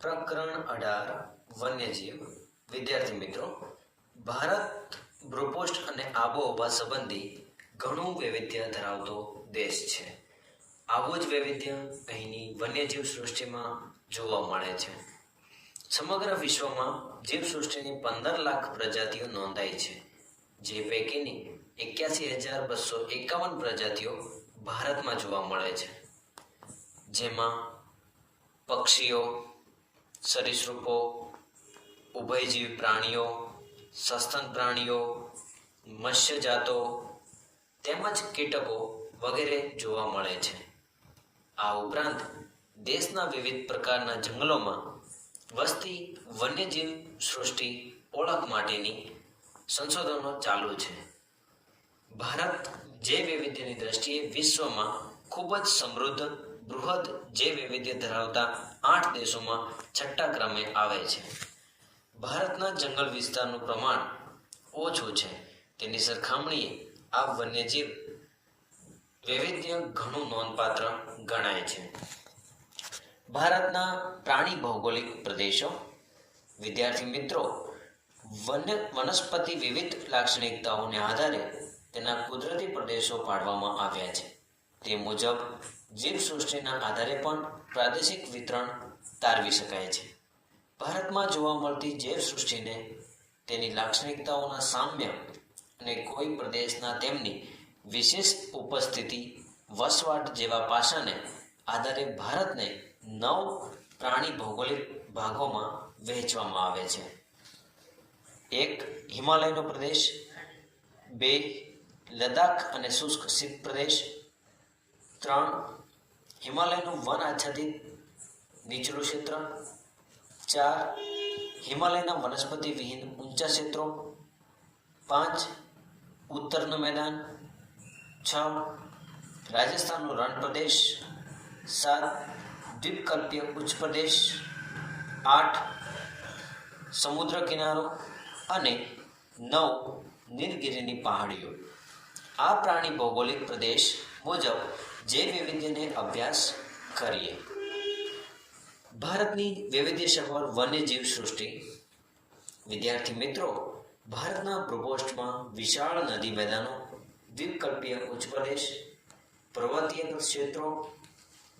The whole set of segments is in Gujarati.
પ્રકરણ અઢાર, વન્યજીવ, વિદ્યાર્થી મિત્રો, ભારત ભૂપૃષ્ઠ અને આબોહવા સંબંધી ઘણું વૈવિધ્ય ધરાવતો દેશ છે. આવું જ વૈવિધ્ય અહીંની વન્યજીવ સૃષ્ટિમાં જોવા મળે છે. સમગ્ર વિશ્વમાં જીવસૃષ્ટિની પંદર લાખ પ્રજાતિઓ નોંધાઈ છે, જે પૈકીની એક્યાસી હજાર બસો એકાવન પ્રજાતિઓ ભારતમાં જોવા મળે છે. જેમાં પક્ષીઓ સરીસૃપો, ઉભયજીવી પ્રાણીઓ, સસ્તન પ્રાણીઓ, મત્સ્યજાતો તેમજ કીટકો વગેરે જોવા મળે છે. આ ઉપરાંત દેશના વિવિધ પ્રકારના જંગલોમાં વસતી વન્યજીવ સૃષ્ટિ ઓળખ માટેની સંશોધનો ચાલુ છે. ભારત જૈવ વૈવિધ્યની દ્રષ્ટિએ વિશ્વમાં ખૂબ જ સમૃદ્ધ બૃહદ જે વૈવિધ્ય ધરાવતા આઠ દેશોમાં છઠ્ઠા ક્રમે આવે છે. ભારતના જંગલ વિસ્તારનું પ્રમાણ ઓછું છે. તેની સરખામણીએ આ વન્યજીવ વૈવિધ્ય ઘણું નોંધપાત્ર ગણાય છે. ભારતના પ્રાણી ભૌગોલિક પ્રદેશો, વિદ્યાર્થી મિત્રો, વન્ય વનસ્પતિ વિવિધ લાક્ષણિકતાઓને આધારે તેના કુદરતી પ્રદેશો પાડવામાં આવ્યા છે. તે મુજબ જીવસૃષ્ટિના આધારે પણ પ્રાદેશિક વિતરણ તારવી શકાય છે. ભારતમાં જોવા મળતી જીવસૃષ્ટિને તેની લાક્ષણિકતાઓના સામ્ય અને કોઈ પ્રદેશના તેમની વિશેષ ઉપસ્થિતિ, વસવાટ જેવા પાસાને આધારે ભારતને નવ પ્રાણી ભૌગોલિક ભાગોમાં વહેંચવામાં આવે છે. એક હિમાલયનો પ્રદેશ, બે લદ્દાખ અને શુષ્ક શીત પ્રદેશ ત્રણ, હિમાલયનું વન આચ્છાદિત નીચલું ક્ષેત્ર. ચાર, હિમાલયના વનસ્પતિ વિહીન ઊંચા ક્ષેત્રો. પાંચ, ઉત્તરનું મેદાન. છ, રાજસ્થાનનો રણ પ્રદેશ. સાત, દ્વીપકલ્પીય ઉચ્ચ પ્રદેશ. આઠ, સમુદ્ર કિનારો. અને નવ, નીલગિરીની પહાડીઓ. આ પ્રાણી ભૌગોલિક પ્રદેશ મુજબ જે વૈવિધ્યને અભ્યાસ કરીએ. ભારતની વૈવિધ્યસભર વન્યજીવ સૃષ્ટિ. વિદ્યાર્થી મિત્રો, ભારતના પ્રકોષ્ઠમાં વિશાળ નદી મેદાનો, દ્વીપકલ્પીય ઉચ્ચ પ્રદેશ, પર્વતીય ક્ષેત્રો,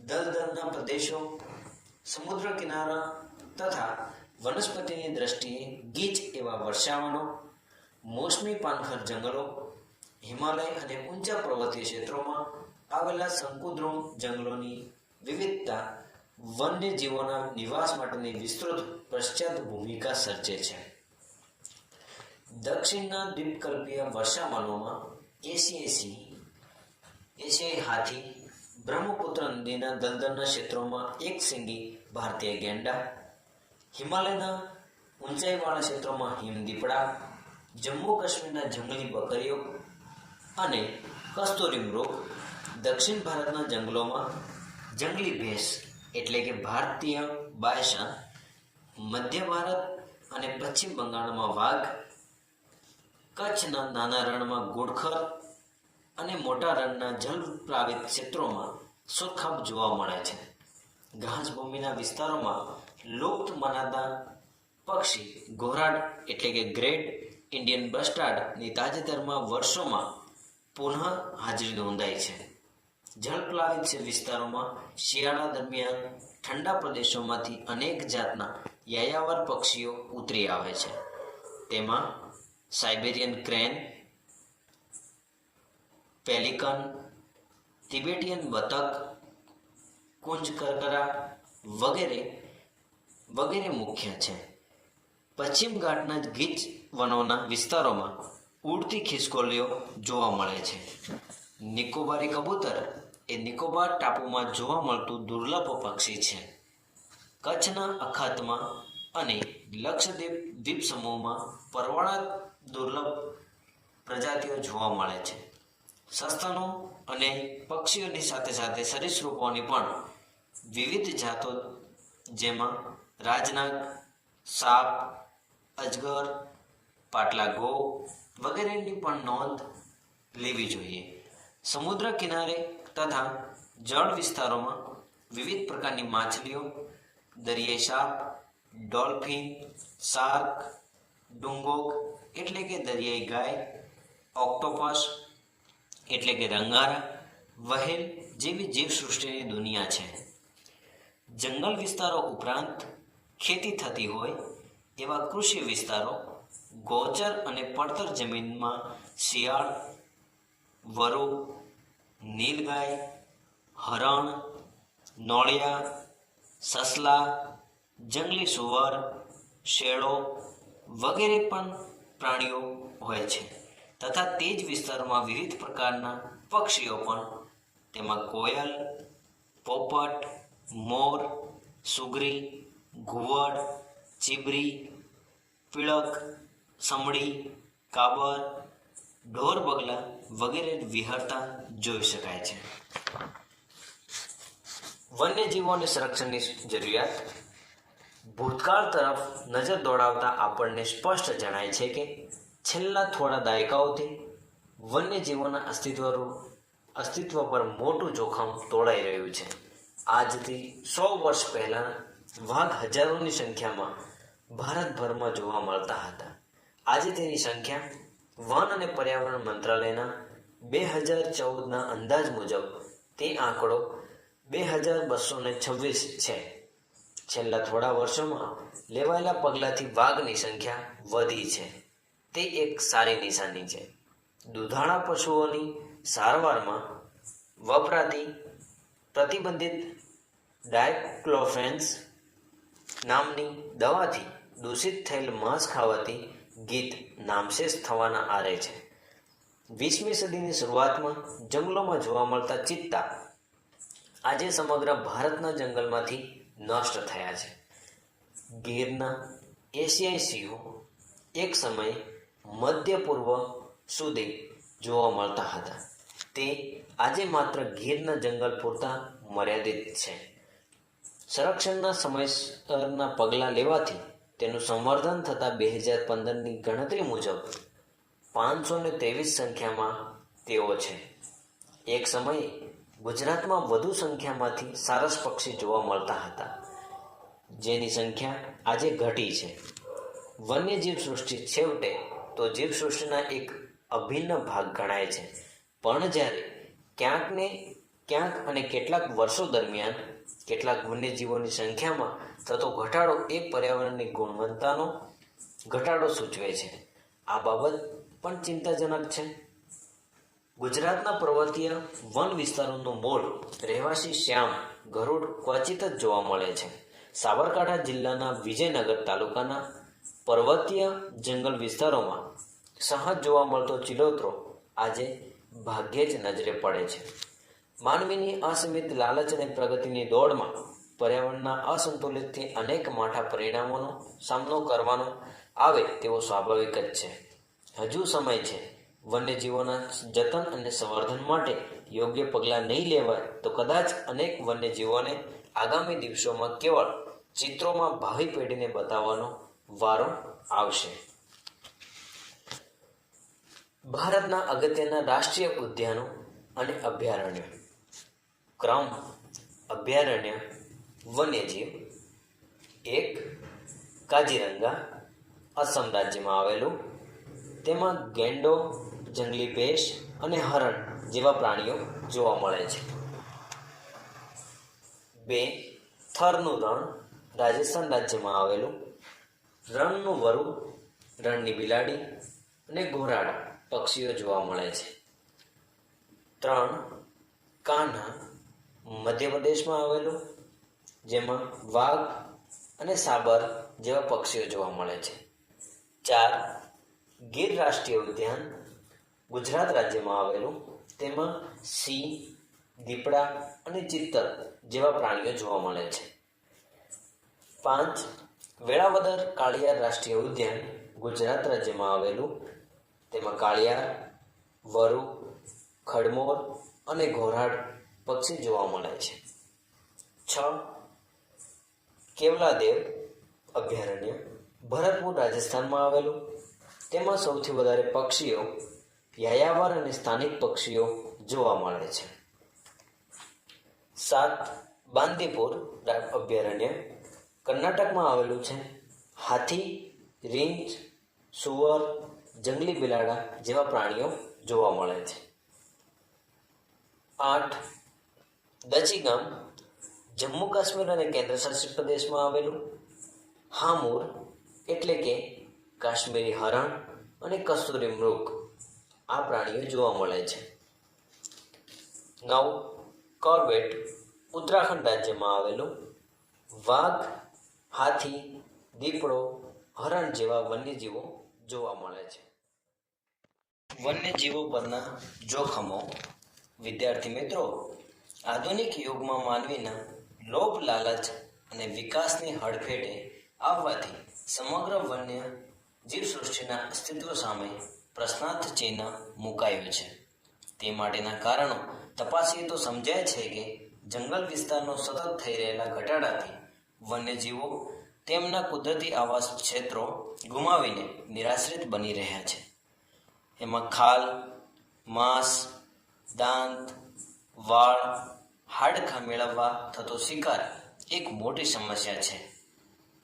દલદલના પ્રદેશો, સમુદ્ર કિનારા તથા વનસ્પતિની દ્રષ્ટિએ ગીચ એવા વર્ષાવનો, મોસમી પાનખર જંગલો, હિમાલય અને ઊંચા પર્વતીય ક્ષેત્રોમાં આવેલા શંકુદ્રુમ જંગલોની વિવિધતા વન્યજીવોના નિવાસ માટેની વિસ્તૃત પશ્ચાત ભૂમિકા સર્જે છે. દક્ષિણના દ્વીપકલ્પીય વર્ષાવનોમાં એસી એશિયાઈ હાથી, બ્રહ્મપુત્ર નદીના દલદલના ક્ષેત્રોમાં એક સિંગી ભારતીય ગેંડા, હિમાલયના ઊંચાઈવાળા ક્ષેત્રોમાં હિમદીપડા, જમ્મુ કાશ્મીરના જંગલી બકરીઓ અને કસ્તુરી મૃગ દક્ષિણ ભારતના જંગલોમાં જંગલી ભેંસ એટલે કે ભારતીય બાયસા મધ્ય ભારત અને પશ્ચિમ બંગાળમાં વાઘ, કચ્છના નાના રણમાં ગોળખર અને મોટા રણના જલપ્લાવિત ક્ષેત્રોમાં સુરખાબ જોવા મળે છે. ઘાસભૂમિના વિસ્તારોમાં લુપ્ત મનાતા પક્ષી ઘોરાડ એટલે કે ગ્રેટ ઇન્ડિયન બસ્ટાર્ડની તાજેતરમાં વર્ષોમાં પુનઃ હાજરી નોંધાઈ છે. જળપ્લાવિત વિસ્તારોમાં શિયાળા દરમિયાન ઠંડા પ્રદેશોમાંથી અનેક જાતના યાયાવર પક્ષીઓ ઉતરી આવે છે. તેમાં સાઇબેરિયન ક્રેન, પેલિકન, તિબેટિયન બતક, કુંજ કરકરા વગેરે વગેરે મુખ્ય છે. પશ્ચિમ ઘાટના ગીચ વનોના વિસ્તારોમાં ઉડતી ખિસકોલીઓ જોવા મળે છે. નિકોબારી કબૂતર એ નિકોબાર ટાપુમાં જોવા મળતું દુર્લભ પક્ષી છે. કચ્છના અખાતમાં અને લક્ષદ્વીપ દ્વીપ સમૂહમાં પરવાળા દુર્લભ પ્રજાતિઓ જોવા મળે છે. સસ્તનો અને પક્ષીઓની સાથે સાથે સરીસૃપોની પણ વિવિધ જાતો જેમાં રાજનાગ, સાપ, અજગર પાટલા ગો વગેરેની પણ નોંધ લેવી જોઈએ. સમુદ્ર કિનારે તથા જળ વિસ્તારોમાં વિવિધ પ્રકારની માછલીઓ, દરિયાઈ સાપ, ડોલ્ફિન, શાર્ક, ડુંગોક, એટલે કે દરિયાઈ ગાય, ઓક્ટોપસ, એટલે કે રંગારા, વહેલ જેવી જીવસૃષ્ટિની દુનિયા છે. જંગલ વિસ્તારો ઉપરાંત ખેતી થતી હોય એવા કૃષિ વિસ્તારો ગોચર અને પડતર જમીનમાં શિયાળ, વરુ નીલગાય, હરણ, નોળિયા, સસલા, જંગલી સુવર શેળો વગેરે પણ પ્રાણીઓ હોય છે તથા તે જ વિસ્તારમાં વિવિધ પ્રકારના પક્ષીઓ પણ તેમાં કોયલ, પોપટ, મોર સુગરી ઘુવડ, ચીબરી પીળક સમડી, કાબર, ઢોર બગલા વગેરે વિહરતા જોઈ શકાય છે. વન્યજીવોને સંરક્ષણની જરૂરિયાત. ભૂતકાળ તરફ નજર દોડાવતા આપણને સ્પષ્ટ જણાય છે કે છેલ્લા થોડા દાયકાઓથી વન્યજીવોના અસ્તિત્વ અસ્તિત્વ પર મોટું જોખમ તોડાઈ રહ્યું છે. આજથી સો વર્ષ પહેલા વાઘ હજારોની સંખ્યામાં ભારતભરમાં જોવા મળતા હતા. આજે તેની સંખ્યા વન અને પર્યાવરણ મંત્રાલયના બે હજાર ચૌદના અંદાજ મુજબ તે આંકડો બે હજાર બસો ને છવ્વીસ છે. છેલ્લા થોડા વર્ષોમાં લેવાયેલા પગલાંથી વાઘની સંખ્યા વધી છે. તે એક સારી નિશાની છે. દુધાળા પશુઓની સારવારમાં વપરાતી પ્રતિબંધિત ડાયક્લોફેન્સ નામની દવાથી દૂષિત થયેલ માંસ ખાવાથી ગીત નામશેષ થવાના આરે છે. વીસમી સદીની શરૂઆતમાં જંગલોમાં જોવા મળતા ચિત્તા આજે સમગ્ર ભારતના જંગલમાંથી નષ્ટ થયા છે. ગીરના એશિયાઈ સિંહો એક સમયે મધ્ય પૂર્વ સુધી જોવા મળતા હતા. તે આજે માત્ર ગીરના જંગલ પૂરતા મર્યાદિત છે. સંરક્ષણના સમયસરના પગલાં લેવાથી તેનું સંવર્ધન થતાં બે હજાર પંદરની ગણતરી મુજબ પાંચસો ને ત્રેવીસ સંખ્યામાં તેઓ છે. એક સમયે ગુજરાતમાં વધુ સંખ્યામાંથી સારસ પક્ષી જોવા મળતા હતા, જેની સંખ્યા આજે ઘટી છે. વન્યજીવ સૃષ્ટિ છેવટે તો જીવસૃષ્ટિના એક અભિન્ન ભાગ ગણાય છે. પણ જ્યારે ક્યાંક ને ક્યાંક અને કેટલાક વર્ષો દરમિયાન કેટલાક વન્યજીવોની સંખ્યામાં થતો ઘટાડો એ પર્યાવરણની ગુણવત્તાનો ઘટાડો સૂચવે છે. આ બાબત પણ ચિંતાજનક છે. ગુજરાતના પર્વતીય વન વિસ્તારોનું મૂળ રહેવાસી શ્યામ ગરુડ ક્વચિત જ જોવા મળે છે. સાબરકાંઠા જિલ્લાના વિજયનગર તાલુકાના પર્વતીય જંગલ વિસ્તારોમાં સહજ જોવા મળતો ચિલોતરો આજે ભાગ્યે જ નજરે પડે છે. માનવીની અસીમિત લાલચ અને પ્રગતિની દોડમાં પર્યાવરણના અસંતુલિતથી અનેક માઠા પરિણામોનો સામનો કરવાનો આવે તેવો સ્વાભાવિક જ છે. હજુ સમય છે. વન્યજીવોના જતન અને સંવર્ધન માટે યોગ્ય પગલાં નહીં લેવાય તો કદાચ અનેક વન્યજીવોને આગામી દિવસોમાં કેવળ ચિત્રોમાં ભાવિ પેઢીને બતાવવાનો વારો આવશે. ભારતના અગત્યના રાષ્ટ્રીય ઉદ્યાનો અને અભયારણ્ય. ક્રમ અભયારણ્ય વન્યજીવ એક કાજીરંગા અસમ રાજ્યમાં આવેલું. તેમાં ગેંડો, જંગલી ભેંસ અને હરણ જેવા પ્રાણીઓ જોવા મળે છે. બે થરનું રણ રાજસ્થાન રાજ્યમાં આવેલું. રણનું વરુ, રણની બિલાડી અને ઘોરાડા પક્ષીઓ જોવા મળે છે. ત્રણ કાન્હા મધ્યપ્રદેશમાં આવેલું. જેમાં વાઘ અને સાબર જેવા પક્ષીઓ જોવા મળે છે. ચાર, ગીર રાષ્ટ્રીય ઉદ્યાન ગુજરાત રાજ્યમાં આવેલું, તેમાં સિંહ, દીપડા અને ચિત્તર જેવા પ્રાણીઓ જોવા મળે છે. પાંચ, વેળાવદર કાળિયાર રાષ્ટ્રીય ઉદ્યાન ગુજરાત રાજ્યમાં આવેલું, તેમાં કાળિયાર, વરુ, ખડમોર અને ઘોરાડ પક્ષી જોવા મળે છે. છ કેવલાદેવ અભયારણ્ય ભરતપુર રાજસ્થાનમાં આવેલું. તેમાં સૌથી વધારે પક્ષીઓ યાયાવર અને સ્થાનિક પક્ષીઓ જોવા મળે છે. સાત બાંદીપુર અભયારણ્ય કર્ણાટકમાં આવેલું છે. હાથી રીંચ સુવર, જંગલી બિલાડા જેવા પ્રાણીઓ જોવા મળે છે. આઠ દચી ગામ જમ્મુ કાશ્મીર અને કેન્દ્રશાસિત પ્રદેશમાં આવેલું હામુર એટલે કે કાશ્મીરી હરણ અને કસ્તુરી મૃગ આ પ્રાણીઓ જોવા મળે છે. નવ, કોર્બેટ ઉત્તરાખંડ રાજ્યમાં આવેલું વાઘ, હાથી, દીપડો, હરણ જેવા વન્યજીવો જોવા મળે છે. વન્યજીવો પરના જોખમો વિદ્યાર્થી મિત્રો, આધુનિક યુગમાં માનવીના લોભ, લાલચ અને વિકાસની હડફેટે આવવાથી સમગ્ર વન્ય જીવસૃષ્ટિના અસ્તિત્વ સામે પ્રશ્નાર્થ ચિહ્ન મુકાયું છે. તે માટેના કારણો તપાસીએ તો સમજાય છે કે જંગલ વિસ્તારનો સતત થઈ રહેલા ઘટાડાથી વન્યજીવો તેમના કુદરતી આવાસ ક્ષેત્રો ગુમાવીને નિરાશ્રિત બની રહ્યા છે. એમાં ખાલ, માંસ, દાંત, વાળ હાડકાં મેળવવા થતો શિકાર એક મોટી સમસ્યા છે.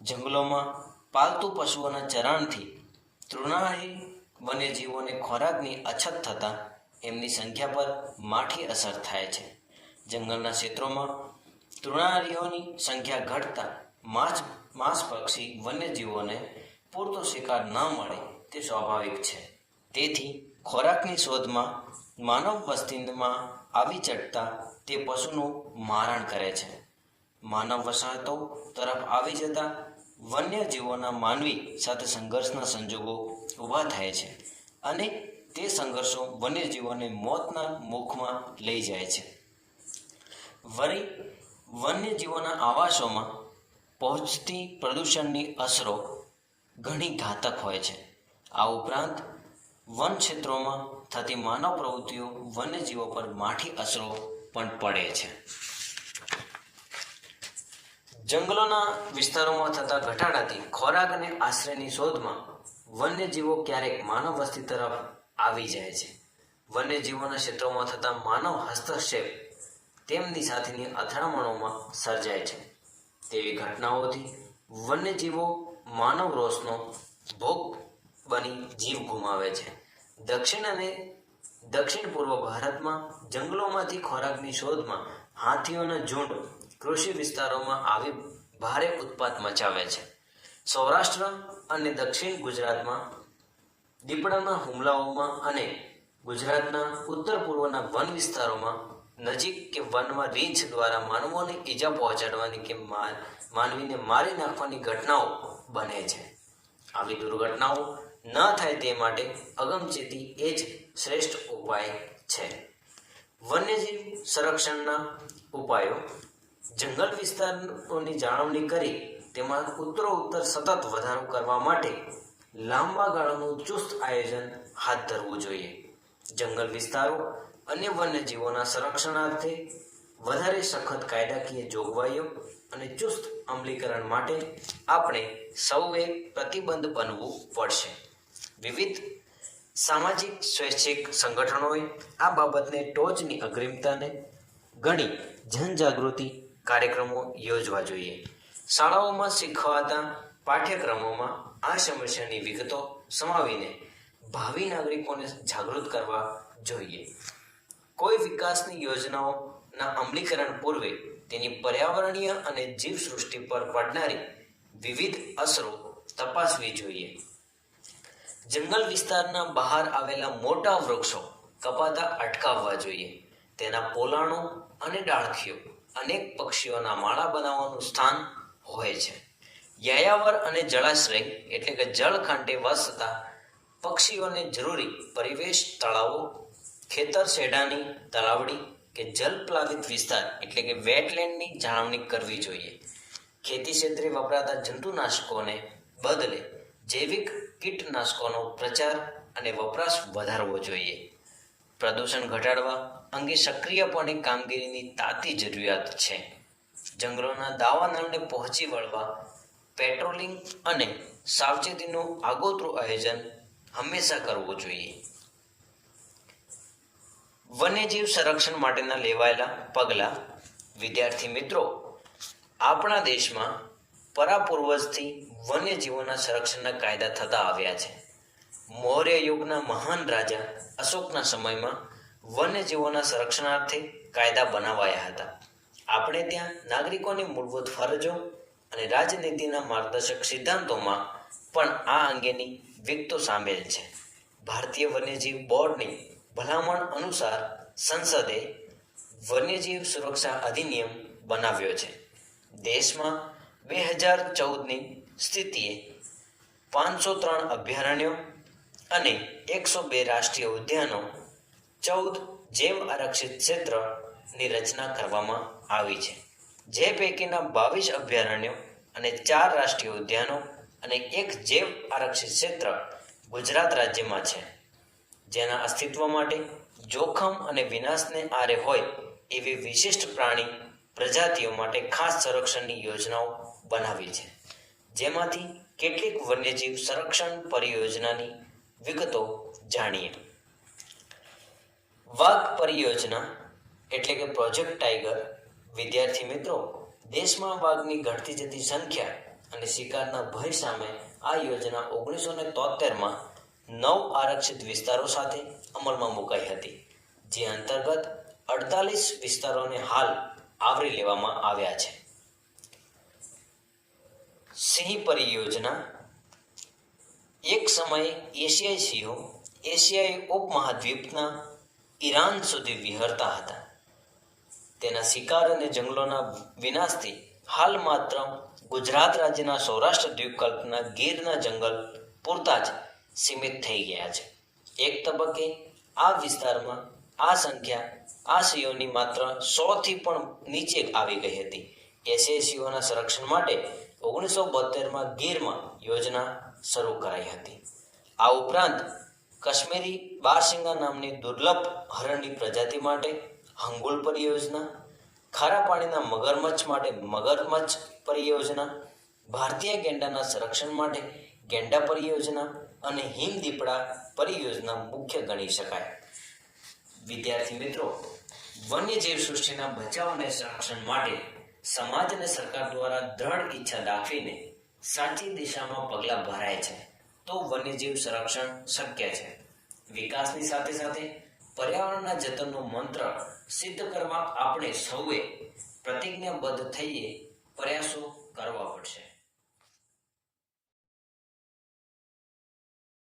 જંગલોમાં પાલતુ પશુઓના ચરણથી તૃણાહી વન્યજીવોને ખોરાકની અછત થતાં એમની સંખ્યા પર માઠી અસર થાય છે. જંગલના ક્ષેત્રોમાં તૃણાહારીઓની સંખ્યા ઘટતા માંસ માંસ પક્ષી વન્યજીવોને પૂરતો શિકાર ન મળે તે સ્વાભાવિક છે. તેથી ખોરાકની શોધમાં માનવ વસ્તીમાં આવી ચડતા તે પશુનું મારણ કરે છે. માનવ વસાહતો તરફ આવી જતા વન્યજીવોના માનવી સાથે સંઘર્ષના સંજોગો ઊભા થાય છે અને તે સંઘર્ષો વન્યજીવોને મોતના મુખમાં લઈ જાય છે. વળી વન્યજીવોના આવાસોમાં પહોંચતી પ્રદૂષણની અસરો ઘણી ઘાતક હોય છે. આ ઉપરાંત વન ક્ષેત્રોમાં થતી માનવ પ્રવૃત્તિઓ વન્યજીવો પર માઠી અસરો પણ પડે છે. જંગલોના વિસ્તારોમાં થતા ઘટાડાથી ખોરાક અને આશ્રયની શોધમાં વન્યજીવો ક્યારેક માનવ વસ્તી તરફ આવી જાય છે. વન્યજીવોના ક્ષેત્રોમાં થતા માનવ હસ્તક્ષેપ તેમની સાથેની અથડામણોમાં સર્જાય છે. તેવી ઘટનાઓથી વન્યજીવો માનવ રોષનો ભોગ બની જીવ ગુમાવે છે. દક્ષિણ અને દક્ષિણ પૂર્વ ભારતમાં જંગલોમાંથી ખોરાકની શોધમાં હાથીઓના ઝુંડ કૃષિ વિસ્તારોમાં આવી ભારે ઉત્પાત મચાવે છે. સૌરાષ્ટ્ર અને દક્ષિણ ગુજરાતમાં દીપડાના હુમલાઓમાં અને ગુજરાતના ઉત્તર પૂર્વના વન વિસ્તારોમાં નજીક કે વનમાં રીંછ દ્વારા માનવોને ઈજા પહોંચાડવાની કે માનવીને મારી નાખવાની ઘટનાઓ બને છે. આવી દુર્ઘટનાઓ ન થાય તે માટે અગમચેતી એ જ શ્રેષ્ઠ ઉપાય છે. વન્યજીવ સંરક્ષણના ઉપાયો. જંગલ વિસ્તારોની જાળવણી કરી તેમાં ઉત્તરોત્તર સતત વધારો કરવા માટે લાંબા ગાળાનું ચુસ્ત આયોજન હાથ ધરવું જોઈએ. જંગલ વિસ્તારો અન્ય વન્યજીવોના સંરક્ષણાર્થે વધારે સખત કાયદાકીય જોગવાઈઓ અને ચુસ્ત અમલીકરણ માટે આપણે સૌએ પ્રતિબંધ બનવું પડશે. વિવિધ સામાજિક, સ્વૈચ્છિક સંગઠનોએ આ બાબતને ટોચની અગ્રિમતાને ગણી જનજાગૃતિ કાર્યક્રમો યોજવા જોઈએ. શાળાઓમાં શીખવાતા પાઠ્યક્રમોમાં આ સમસ્યાની વિગતો સમાવીને ભાવિ નાગરિકોને જાગૃત કરવા જોઈએ. કોઈ વિકાસની યોજનાઓના અમલીકરણ પૂર્વે તેની પર્યાવરણીય અને જીવસૃષ્ટિ પર પડનારી વિવિધ અસરો તપાસવી જોઈએ. જંગલ વિસ્તારના બહાર આવેલા મોટા વૃક્ષો કપાતા અટકાવવા જોઈએ. તેના પોલાણો અને ડાળખીઓ અનેક પક્ષીઓના માળા બનાવવાનું સ્થાન હોય છે. યાયાવર અને જળાશ્રય એટલે કે જળખાંટે વસતા પક્ષીઓને જરૂરી પરિવેશ તળાવો, ખેતર શેઢાની તળાવડી કે જલપ્લાવિત વિસ્તાર એટલે કે વેટલેન્ડની જાળવણી કરવી જોઈએ. ખેતી ક્ષેત્રે વપરાતા જંતુનાશકોને બદલે જૈવિક કીટનાશકોનો પ્રચાર અને વપરાશ વધારવો જોઈએ. પ્રદૂષણ ઘટાડવા અંગે સક્રિયપણે કામગીરીની તાતી જરૂરિયાત છે. જંગલોના દાવાનળને પહોંચી વળવા, પેટ્રોલિંગ અને સાવચેતીનું આગોતરું આયોજન હંમેશા કરવું જોઈએ. વન્યજીવ સંરક્ષણ માટેના લેવાયેલા પગલાં વિદ્યાર્થી મિત્રો, આપણા દેશમાં પરાપૂર્વજથી વન્યજીવોના સંરક્ષણના કાયદા થતા આવ્યા છે. મૌર્ય યુગના મહાન રાજા અશોકના સમયમાં વન્યજીવોના સંરક્ષણાર્થે કાયદા બનાવાયા હતા. આપણે ત્યાં નાગરિકોની મૂળભૂત ફરજો અને રાજનીતિના માર્ગદર્શક સિદ્ધાંતોમાં પણ આ અંગેની વિગતો સામેલ છે. ભારતીય વન્યજીવ બોર્ડની ભલામણ અનુસાર સંસદે વન્યજીવ સુરક્ષા અધિનિયમ બનાવ્યો છે. દેશમાં બે હજાર ચૌદની સ્થિતિએ પાંચસો ત્રણ અભયારણ્યો અને એકસો બે રાષ્ટ્રીય ઉદ્યાનો, ચૌદ જૈવ આરક્ષિત ક્ષેત્રની રચના કરવામાં આવી છે. જે પૈકીના બાવીસ અભયારણ્યો અને ચાર રાષ્ટ્રીય ઉદ્યાનો અને એક જૈવ આરક્ષિત ક્ષેત્ર ગુજરાત રાજ્યમાં છે. જેના અસ્તિત્વ માટે જોખમ અને વિનાશને આરે હોય એવી વિશિષ્ટ પ્રાણી પ્રજાતિઓ માટે ખાસ સંરક્ષણની યોજનાઓ બનાવી છે. જેમાંથી કેટલીક વન્યજીવ સંરક્ષણ પરિયોજનાની વિગતો જાણીએ. વાઘ પરિયોજના એટલે કે પ્રોજેક્ટ ટાઈગર. વિદ્યાર્થી મિત્રો, દેશમાં વાઘની ઘટતી જતી સંખ્યા અને શિકારના ભય સામે આ યોજના ઓગણીસો ને તોતેરમાં નવ આરક્ષિત વિસ્તારો સાથે અમલમાં મુકાઈ હતી, જે અંતર્ગત અડતાલીસ વિસ્તારોને હાલ આવરી લેવામાં આવ્યા છે. સિંહ પરિયોજના. એક સમયે એશિયાઈ સિંહો એશિયાઈ ઉપમહાદ્વીપના ઈરાન સુધી વિહરતા હતા. તેના શિકાર અને જંગલોના વિનાશથી હાલ માત્ર ગુજરાત રાજ્યના સૌરાષ્ટ્ર દ્વીપકલ્પના ગીરના જંગલ પૂરતા જ સીમિત થઈ ગયા છે. એક તબક્કે આ વિસ્તારમાં આ સંખ્યા આ સિંહોની માત્ર સોથી પણ નીચે આવી ગઈ હતી. એશિયાઈ સિંહોના સંરક્ષણ માટે ઓગણીસો બોતેરમાં ગીરમાં યોજના શરૂ કરાઈ હતી. આ ઉપરાંત કાશ્મીરી બારસિંગા નામની દુર્લભ હરણની પ્રજાતિ માટે હંગુલ પરિયોજના ખારા પાણીના મગરમચ્છ માટે મગરમચ્છ પરિયોજના, ભારતીય ગેંડાના સંરક્ષણ માટે ગેંડા પરિયોજના અને હિમ દીપડા પરિયોજના મુખ્ય ગણી શકાય. વિદ્યાર્થી મિત્રો, વન્યજીવ સૃષ્ટિના બચાવ અને સંરક્ષણ માટે સમાજ અને સરકાર દ્વારા દ્રઢ ઈચ્છા દાખવીને સાચી દિશામાં પગલાં ભરાય છે, તો વન્યજીવ સંરક્ષણ શક્ય છે. વિકાસની સાથે સાથે પર્યાવરણના જતનનો મંત્ર સિદ્ધ કરવા આપણે સૌએ પ્રતિજ્ઞાબદ્ધ થઈએ, પ્રયાસો કરવા પડશે.